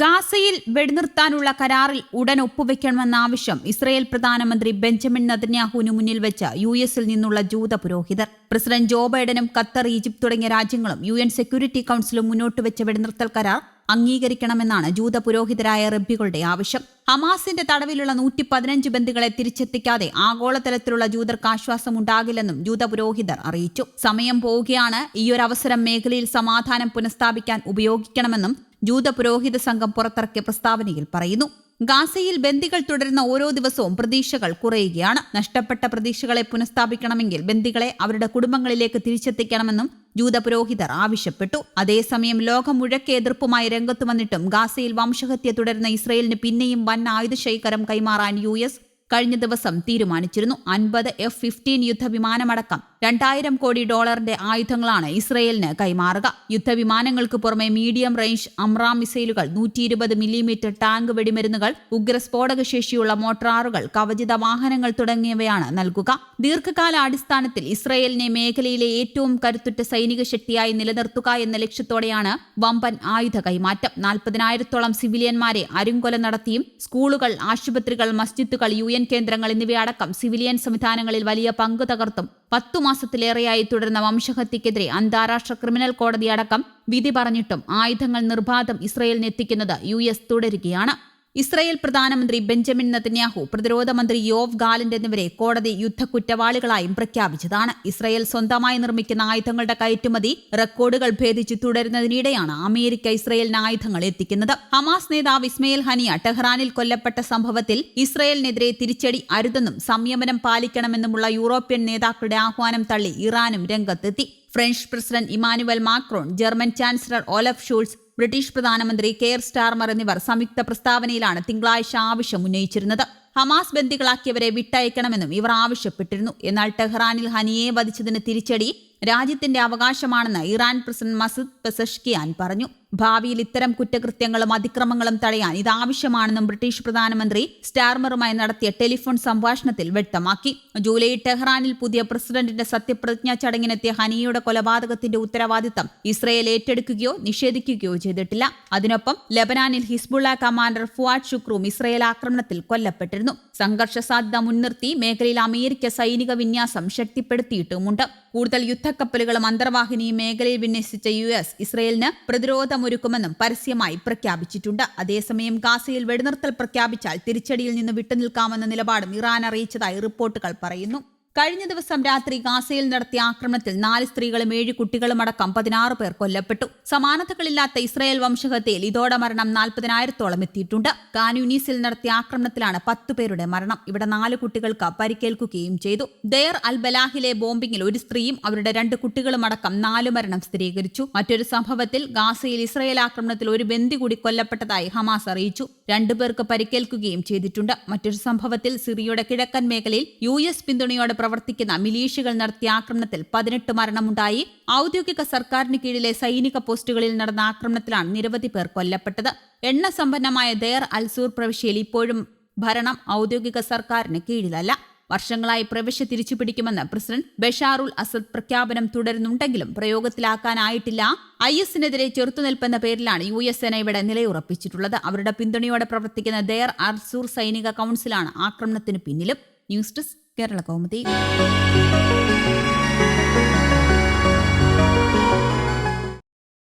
ഗാസയിൽ വെടിനിർത്താനുള്ള കരാറിൽ ഉടൻ ഒപ്പുവെക്കണമെന്ന ആവശ്യം ഇസ്രയേൽ പ്രധാനമന്ത്രി ബെഞ്ചമിൻ നദന്യാഹുവിന് മുന്നിൽ വെച്ച യു എസിൽ നിന്നുള്ള ജൂത പുരോഹിതർ. പ്രസിഡന്റ് ജോ ബൈഡനും ഖത്തർ ഈജിപ്ത് തുടങ്ങിയ രാജ്യങ്ങളും യു എൻ സെക്യൂരിറ്റി കൌൺസിലും മുന്നോട്ട് വെച്ച വെടിനിർത്തൽ കരാർ അംഗീകരിക്കണമെന്നാണ് ജൂത പുരോഹിതരായ റബ്ബികളുടെ ആവശ്യം. ഹമാസിന്റെ തടവിലുള്ള നൂറ്റി പതിനഞ്ച് ബന്ദികളെ തിരിച്ചെത്തിക്കാതെ ആഗോളതലത്തിലുള്ള ജൂതർക്ക് ആശ്വാസം ഉണ്ടാകില്ലെന്നും ജൂത പുരോഹിതർ അറിയിച്ചു. സമയം പോവുകയാണ്. ഈയൊരവസരം മേഖലയിൽ സമാധാനം പുനഃസ്ഥാപിക്കാൻ ഉപയോഗിക്കണമെന്നും ജൂത പുരോഹിത സംഘം പുറത്തിറക്കിയ പ്രസ്താവനയിൽ പറയുന്നു ഗാസയിൽ ബന്ദികൾ തുടരുന്ന ഓരോ ദിവസവും പ്രതീക്ഷകൾ കുറയുകയാണ്. നഷ്ടപ്പെട്ട പ്രതീക്ഷകളെ പുനഃസ്ഥാപിക്കണമെങ്കിൽ ബന്ദികളെ അവരുടെ കുടുംബങ്ങളിലേക്ക് തിരിച്ചെത്തിക്കണമെന്നും ജൂത പുരോഹിതർ ആവശ്യപ്പെട്ടു. അതേസമയം ലോകം മുഴക്കെ എതിർപ്പുമായി രംഗത്തു വന്നിട്ടും ഗാസയിൽ വംശഹത്യ തുടരുന്ന ഇസ്രയേലിന് പിന്നെയും വൻ ആയുധശേഖരം കൈമാറാൻ യു എസ് കഴിഞ്ഞ ദിവസം തീരുമാനിച്ചിരുന്നു. അൻപത് എഫ് ഫിഫ്റ്റീൻ യുദ്ധവിമാനമടക്കം രണ്ടായിരം കോടി ഡോളറിന്റെ ആയുധങ്ങളാണ് ഇസ്രയേലിന് കൈമാറുക. യുദ്ധവിമാനങ്ങൾക്ക് പുറമെ മീഡിയം റേഞ്ച് അമ്രാം മിസൈലുകൾ നൂറ്റി ഇരുപത് മില്ലിമീറ്റർ ടാങ്ക് വെടിമരുന്നുകൾ ഉഗ്രസ്ഫോടക ശേഷിയുള്ള മോട്ടറാറുകൾ കവചിത വാഹനങ്ങൾ തുടങ്ങിയവയാണ് നൽകുക. ദീർഘകാല അടിസ്ഥാനത്തിൽ ഇസ്രയേലിനെ മേഖലയിലെ ഏറ്റവും കരുത്തുറ്റ സൈനിക ശക്തിയായി നിലനിർത്തുക എന്ന ലക്ഷ്യത്തോടെയാണ് വമ്പൻ ആയുധ കൈമാറ്റം. നാൽപ്പതിനായിരത്തോളം സിവിലിയന്മാരെ അരുങ്കൊല നടത്തിയും സ്കൂളുകൾ ആശുപത്രികൾ മസ്ജിദുകൾ യു എൻ കേന്ദ്രങ്ങൾ എന്നിവയടക്കം സിവിലിയൻ സംവിധാനങ്ങളിൽ വലിയ പങ്ക് തകർത്തും പത്തു മാസത്തിലേറെയായി തുടരുന്ന വംശഹത്യക്കെതിരെ അന്താരാഷ്ട്ര ക്രിമിനൽ കോടതി അടക്കം വിധി പറഞ്ഞിട്ടും ആയുധങ്ങൾ നിർബാധം ഇസ്രയേലിനെത്തിക്കുന്നത് യു എസ് തുടരുകയാണ്. ഇസ്രയേൽ പ്രധാനമന്ത്രി ബെഞ്ചമിൻ നതന്യാഹു പ്രതിരോധ മന്ത്രി യോവ് ഗാലന്റ് എന്നിവരെ കോടതി യുദ്ധ കുറ്റവാളികളായും പ്രഖ്യാപിച്ചതാണ്. ഇസ്രായേൽ സ്വന്തമായി നിർമ്മിക്കുന്ന ആയുധങ്ങളുടെ കയറ്റുമതി റെക്കോർഡുകൾ ഭേദിച്ച് തുടരുന്നതിനിടെയാണ് അമേരിക്ക ഇസ്രയേലിന് ആയുധങ്ങൾ എത്തിക്കുന്നത്. ഹമാസ് നേതാവ് ഇസ്മയിൽ ഹനിയ ടെഹ്റാനിൽ കൊല്ലപ്പെട്ട സംഭവത്തിൽ ഇസ്രയേലിനെതിരെ തിരിച്ചടി അരുതെന്നും സംയമനം പാലിക്കണമെന്നുമുള്ള യൂറോപ്യൻ നേതാക്കളുടെ ആഹ്വാനം തള്ളി ഇറാനും രംഗത്തെത്തി. French president Emmanuel Macron German chancellor Olaf Scholz British പ്രധാനമന്ത്രി കെയർ സ്റ്റാർമർ എന്നിവർ സംയുക്ത പ്രസ്താവനയിലാണ് തിങ്കളാഴ്ച ആവശ്യം ഉന്നയിച്ചിരുന്നത്. ഹമാസ് ബന്ദികളാക്കിയവരെ വിട്ടയക്കണമെന്നും ഇവർ ആവശ്യപ്പെട്ടിരുന്നു. എന്നാൽ ടെഹ്റാനിൽ ഹനിയെ വധിച്ചതിന് തിരിച്ചടി രാജ്യത്തിന്റെ അവകാശമാണെന്ന് ഇറാൻ പ്രസിഡന്റ് മസൂദ് പെസഷ്കിയാൻ പറഞ്ഞു. ഭാവിയിൽ ഇത്തരം കുറ്റകൃത്യങ്ങളും അതിക്രമങ്ങളും തടയാൻ ഇതാവശ്യമാണെന്നും ബ്രിട്ടീഷ് പ്രധാനമന്ത്രി സ്റ്റാർമറുമായി നടത്തിയ ടെലിഫോൺ സംഭാഷണത്തിൽ വ്യക്തമാക്കി. ജൂലൈ ടെഹ്റാനിൽ പുതിയ പ്രസിഡന്റിന്റെ സത്യപ്രതിജ്ഞാ ചടങ്ങിനെത്തിയ ഹനിയുടെ കൊലപാതകത്തിന്റെ ഉത്തരവാദിത്തം ഇസ്രയേൽ ഏറ്റെടുക്കുകയോ നിഷേധിക്കുകയോ ചെയ്തിട്ടില്ല. അതിനൊപ്പം ലബനാനിൽ Hezbollah commander Fuad Shukr Israel ആക്രമണത്തിൽ കൊല്ലപ്പെട്ടിരുന്നു. സംഘർഷ സാധ്യത മുൻനിർത്തി മേഖലയിൽ അമേരിക്ക സൈനിക വിന്യാസം ശക്തിപ്പെടുത്തിയിട്ടുമുണ്ട്. കൂടുതൽ യുദ്ധക്കപ്പലുകളും അന്തർവാഹിനിയും മേഖലയിൽ വിന്യസിച്ച യു എസ് ഇസ്രയേലിന് പ്രതിരോധമൊരുക്കുമെന്നും പരസ്യമായി പ്രഖ്യാപിച്ചിട്ടുണ്ട്. അതേസമയം ഗാസയിൽ വെടിനിർത്തൽ പ്രഖ്യാപിച്ചാൽ തിരിച്ചടിയിൽ നിന്ന് വിട്ടുനിൽക്കാമെന്ന നിലപാടും ഇറാൻ അറിയിച്ചതായി റിപ്പോർട്ടുകൾ പറയുന്നു. കഴിഞ്ഞ ദിവസം രാത്രി ഗാസയിൽ നടത്തിയ ആക്രമണത്തിൽ നാല് സ്ത്രീകളും ഏഴ് കുട്ടികളും അടക്കം പതിനാറ് പേർ കൊല്ലപ്പെട്ടു. സമാനതകളില്ലാത്ത ഇസ്രായേൽ വംശഹത്യയിൽ ഇതോടെ മരണം നാൽപ്പതിനായിരത്തോളം എത്തിയിട്ടുണ്ട്. കാനൂനീസിൽ നടത്തിയ ആക്രമണത്തിലാണ് പത്ത് പേരുടെ മരണം. ഇവിടെ നാല് കുട്ടികൾക്ക് പരിക്കേൽക്കുകയും ചെയ്തു. ദയർ അൽ ബലാഹിലെ ബോംബിംഗിൽ ഒരു സ്ത്രീയും അവരുടെ രണ്ട് കുട്ടികളും അടക്കം നാല് മരണം സ്ഥിരീകരിച്ചു. മറ്റൊരു സംഭവത്തിൽ ഗാസയിൽ ഇസ്രായേൽ ആക്രമണത്തിൽ ഒരു ബന്ദി കൂടി കൊല്ലപ്പെട്ടതായി ഹമാസ് അറിയിച്ചു. രണ്ടു പേർക്ക് പരിക്കേൽക്കുകയും ചെയ്തിട്ടുണ്ട്. മറ്റൊരു സംഭവത്തിൽ സിറിയയുടെ കിഴക്കൻ മേഖലയിൽ യു എസ് പിന്തുണയോടെ പ്രവർത്തിക്കുന്ന മിലീഷ്യകൾ നടത്തിയ ആക്രമണത്തിൽ പതിനെട്ട് മരണമുണ്ടായി. ഔദ്യോഗിക സർക്കാരിന് കീഴിലെ സൈനിക പോസ്റ്റുകളിൽ നടന്ന ആക്രമണത്തിലാണ് നിരവധി പേർ കൊല്ലപ്പെട്ടത്. എണ്ണ സമ്പന്നമായ ദയർ അൽസൂർ പ്രവിശ്യയിൽ ഇപ്പോഴും ഭരണം ഔദ്യോഗിക സർക്കാരിന് കീഴിലല്ല. വർഷങ്ങളായി പ്രവിശ്യ തിരിച്ചുപിടിക്കുമെന്ന് പ്രസിഡന്റ് ബഷാറുൽ അസദ് പ്രഖ്യാപനം തുടരുന്നുണ്ടെങ്കിലും പ്രയോഗത്തിലാക്കാനായിട്ടില്ല. ഐ എസിനെതിരെ ചെറുത്തുനിൽപ്പെന്ന പേരിലാണ് യു എസ് സേന ഇവിടെ നിലയുറപ്പിച്ചിട്ടുള്ളത്. അവരുടെ പിന്തുണയോടെ പ്രവർത്തിക്കുന്ന ദയർ അർസൂർ സൈനിക കൌൺസിലാണ് ആക്രമണത്തിന് പിന്നിലും. News desk Kerala Kaumudi